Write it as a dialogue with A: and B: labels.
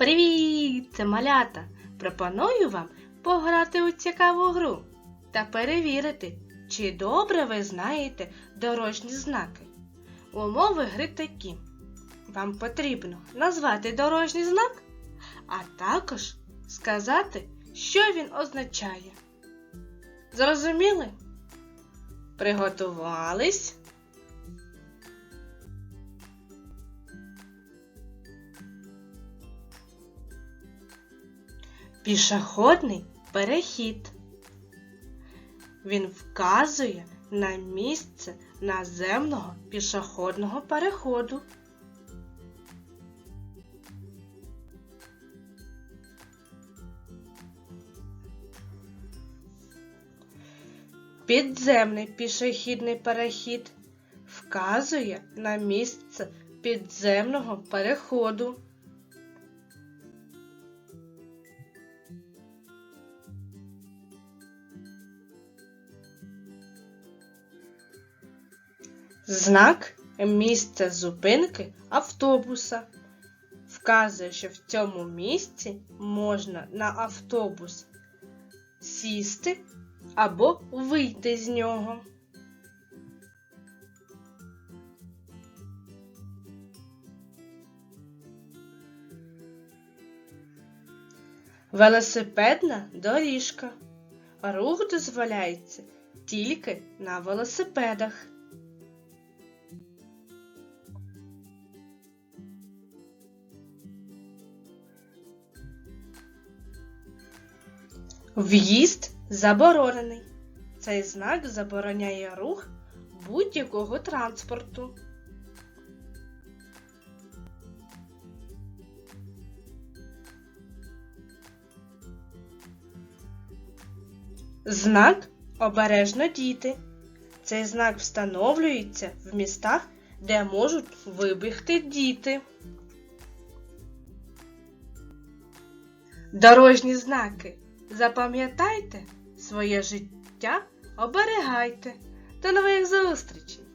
A: Привіт! Це малята! Пропоную вам пограти у цікаву гру та перевірити, чи добре ви знаєте дорожні знаки. Умови гри такі. Вам потрібно назвати дорожній знак, а також сказати, що він означає. Зрозуміли? Приготувались? Пішохідний перехід. Він вказує на місце наземного пішохідного переходу. Підземний пішохідний перехід вказує на місце підземного переходу. Знак місця зупинки автобуса вказує, що в цьому місці можна на автобус сісти або вийти з нього. Велосипедна доріжка. Рух дозволяється тільки на велосипедах. В'їзд заборонений. Цей знак забороняє рух будь-якого транспорту. Знак обережно діти. Цей знак встановлюється в містах, де можуть вибігти діти. Дорожні знаки. Запам'ятайте своє життя, оберігайте. До нових зустрічей!